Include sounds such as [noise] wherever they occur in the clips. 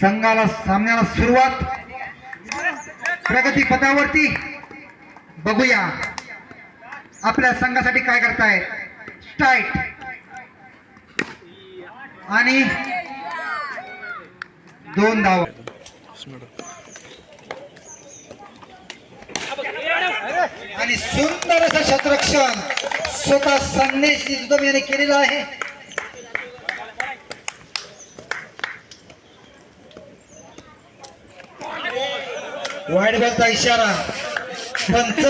संघाला सामन्याला सुरुवात. प्रगती पथावरती बघूया. आपल्या संघासाठी काय करताय? स्टाईट आणि दोन धाव. आणि सुंदर असं शतरक्षण. स्वतः संदेश जुदम याने केलेला आहे. वाईट बॉलचा इशारा. पंच.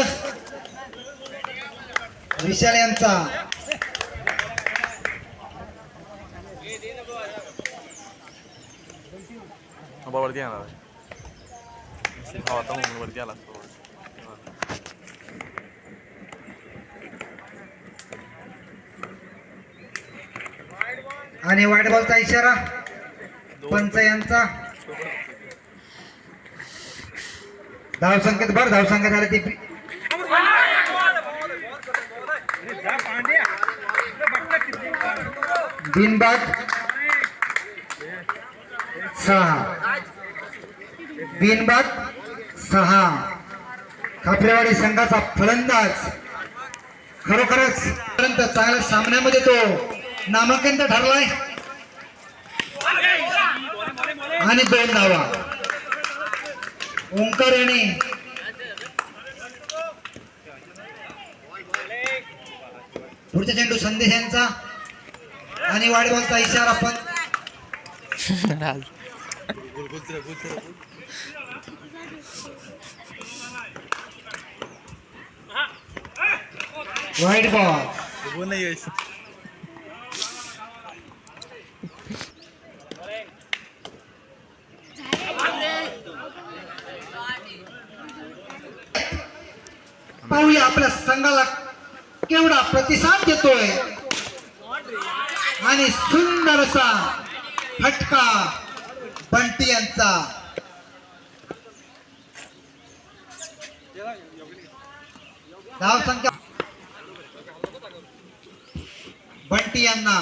विशाल यांचा. हवा वरती येणार आहे. हवा आता म्हणून वरती आला असतो. आणि वाईट बॉलचा इशारा. पंच यांचा. धाव संकेत भर धाव संकेत आले बिनबाद. सहा. बिनबाद सहा. खापरेवाडी संघाचा फलंदाज. खरोखरच पर्यंत चांगल्या सामन्यामध्ये तो नामांकन ठरलाय. आणि दोन धावा. ओंकार याने पुढचा चेंडू संदेश यांचा. आणि वाढबॉलचा इशारा पण. वाईट बॉल पाहूया आपल्या संघाला केवढा प्रतिसाद देतोय. आणि सुंदर असा फटका बंटी यांचा. धाव संख्या. बंटी यांना.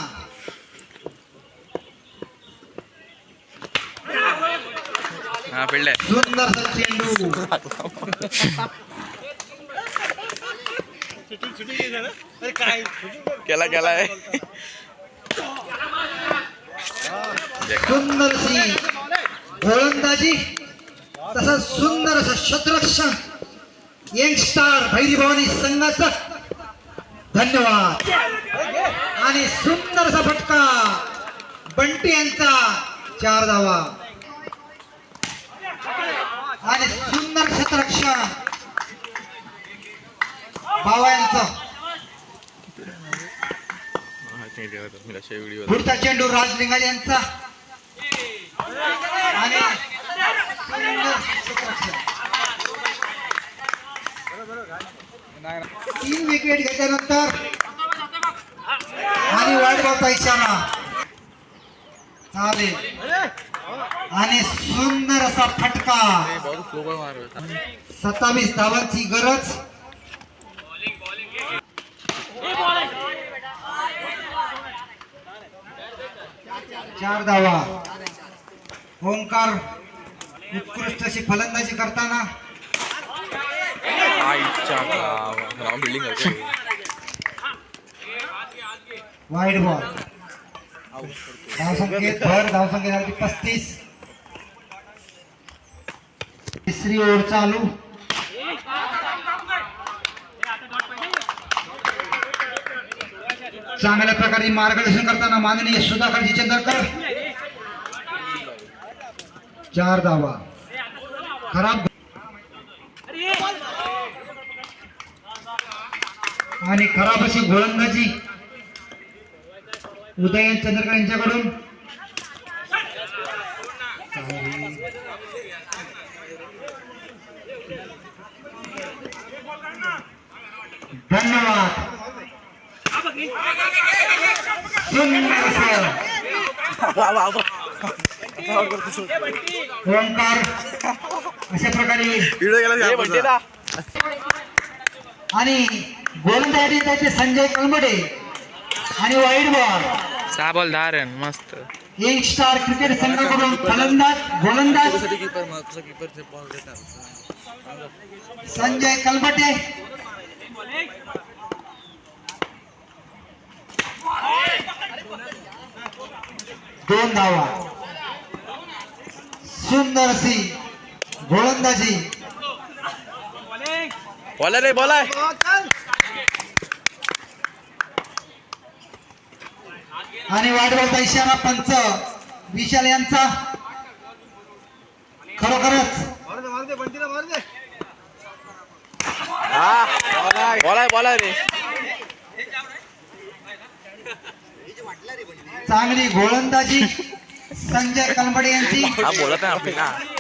हा सुंदर चेंडू. [laughs] केला केलाय सुंदरशी गोलंदाजी तसंच सुंदर असं शतरक्षण. यंगस्टार भैरी भवानी संघाचं. धन्यवाद. आणि सुंदर असा फटका. बंटी यांचा चार धावा. आणि सुंदर शतरक्षण. बाबा यांचा पुढचा चेंडू राज लिंगाल यांचा. आणि तीन विकेट घेतल्यानंतर आणि वाट बॉलचा इशारा. चालेल. आणि सुंदर असा फटका. सत्तावीस धावांची गरज. चार धावा. ओंकार उत्कृष्ट अशी फलंदाजी करताना. वाईट बॉल. धावसंख्येत भर धावसंख्येत झाली पस्तीस. तिसरी ओव्हर चालू. चांगल्या प्रकारे मार्गदर्शन करताना माननीय सुधाकर चंद्रकर. चार धावा. खराब. आणि खराब अशी गोलंदाजी. उदयन चंद्रकर यांच्याकडून. ओंकार अशा प्रकारे व्हिडिओ गेला आणि गोलंदाजी त्याचे संजय कलमडे आणि वाईट बॉल. सहा बॉल दहा रन मस्त. यंग स्टार क्रिकेट संघाकडून फलंदाज गोलंदाज. संजय कलबटे दोन धावा सुंदर अशी गोलंदाजी. बॉलर रे बॉलर आणि वाढवता इशारा पंच विशाल यांचा. खरोखरच. हा बॉलर बॉलर रे. चांगली गोलंदाजी संजय कलबडे यांची. बोलत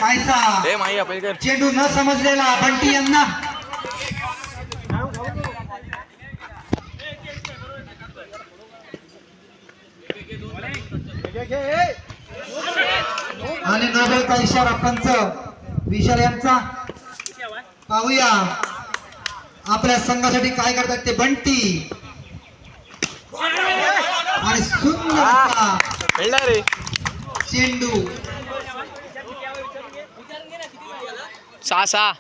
कायसा कर चेंडू न समजलेला बंटी यांना. आणि नोबेलचा इशारा पंच विशाल यांचा. पाहूया. आपल्या संघासाठी काय करतात ते बंटी. सुंदर चेंडू. सहा सहा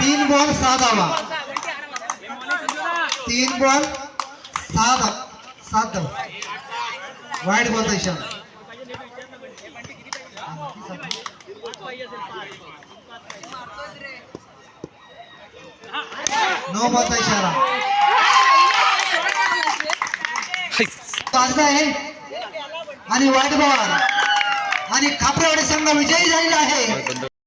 तीन बॉल सहा धावा तीन बॉल सहा धाव सात धावा वाईट बॉलचा इशारा नो बॉलचा इशारा आहे. आणि वाईट आणि खापरेवाडी संघ विजयी झालेला आहे.